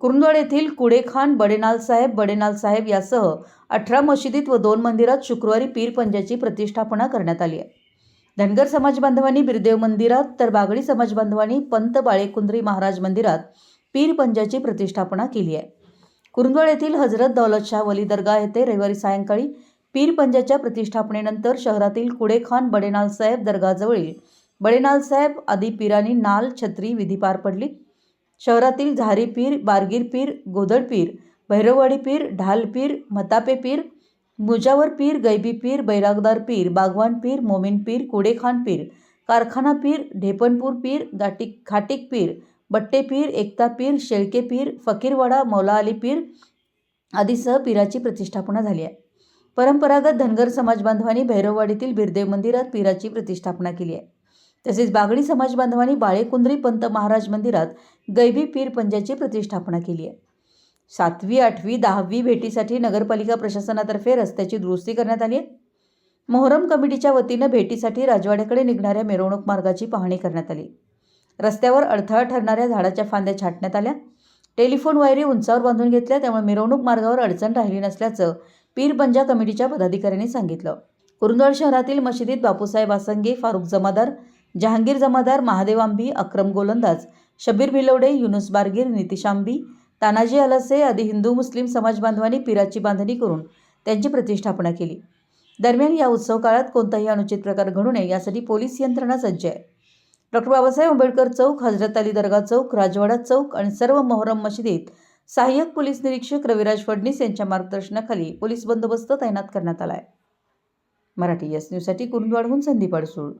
कुरुंदवाड येथील कुडेखान बडेनाल साहेब बडेनाल साहेब यासह अठरा मशिदीत व दोन मंदिरात शुक्रवारी पीर पंजाची प्रतिष्ठापना करण्यात आली आहे. धनगर समाज बांधवांनी बिरदेव मंदिरात तर बागडी समाज बांधवांनी पंत बाळेकुंद्री महाराज मंदिरात पीर पंजाची प्रतिष्ठापना केली आहे. कुरुंदवाड येथील हजरत दौलतशाह वली दर्गा येथे रविवारी सायंकाळी पीर पंजाच्या प्रतिष्ठापनेनंतर शहरातील कुडेखान बडेनाल साहेब दर्गाजवळील बडेनाल साहेब आदी पीरांनी नाल छत्री विधी पार पडली. शहरातील झारी पीर बारगीर पीर गोदड पीर भैरववाडी पीर ढाल पीर मतापे पीर मुजावर पीर गैबी पीर बैरागदार पीर बागवान पीर मोमीन पीर कुडेखान पीर कारखाना पीर ढेपणपूर पीर गाटिक खाटिक पीर बट्टे पीर एकता पीर शेळके पीर फकीरवाडा मौला अली पीर आदीसह पीराची प्रतिष्ठापना झाली आहे. परंपरागत धनगर समाज बांधवांनी भैरववाडीतील बिरदेव मंदिरात पीराची प्रतिष्ठापना केली आहे. तसेच बागडी समाज बांधवांनी बाळेकुंद्री पंत महाराज मंदिरात गैबी पीर पंजाची प्रतिष्ठापना केली आहे. सातवी आठवी दहावी भेटीसाठी नगरपालिका प्रशासनातर्फे रस्त्याची दुरुस्ती करण्यात आली आहे. मोहरम कमिटीच्या वतीनं भेटीसाठी राजवाड्याकडे निघणाऱ्या मिरवणूक मार्गाची पाहणी करण्यात आली. रस्त्यावर अडथळा ठरणाऱ्या झाडाच्या फांद्या छाटण्यात आल्या. टेलिफोन वायरी उंचावर बांधून घेतल्या त्यामुळे मिरवणूक मार्गावर अडचण राहिली नसल्याचं पीरपंजा कमिटीच्या पदाधिकाऱ्यांनी सांगितलं. कुरुंदवाड शहरातील मशिदीत बापूसाहेब आसंगे फारुख जमादार जहांगीर जमादार महादेव आंबी अक्रम गोलंदाज शबीर भिलवडे युनुस बारगीर नितीश आंबी तानाजी अलसे आदी हिंदू मुस्लिम समाज बांधवांनी पिराची बांधणी करून त्यांची प्रतिष्ठापना केली. दरम्यान या उत्सव काळात कोणताही अनुचित प्रकार घडू नये यासाठी पोलीस यंत्रणा सज्ज आहे. डॉक्टर बाबासाहेब आंबेडकर चौक हजरत अली दर्गा चौक राजवाडा चौक आणि सर्व मोहरम मशिदीत सहाय्यक पोलीस निरीक्षक रविराज फडणीस यांच्या मार्गदर्शनाखाली पोलीस बंदोबस्त तैनात करण्यात आला आहे. मराठी एस न्यूजसाठी कुरुंदवाडहून संदीप अडसूळ.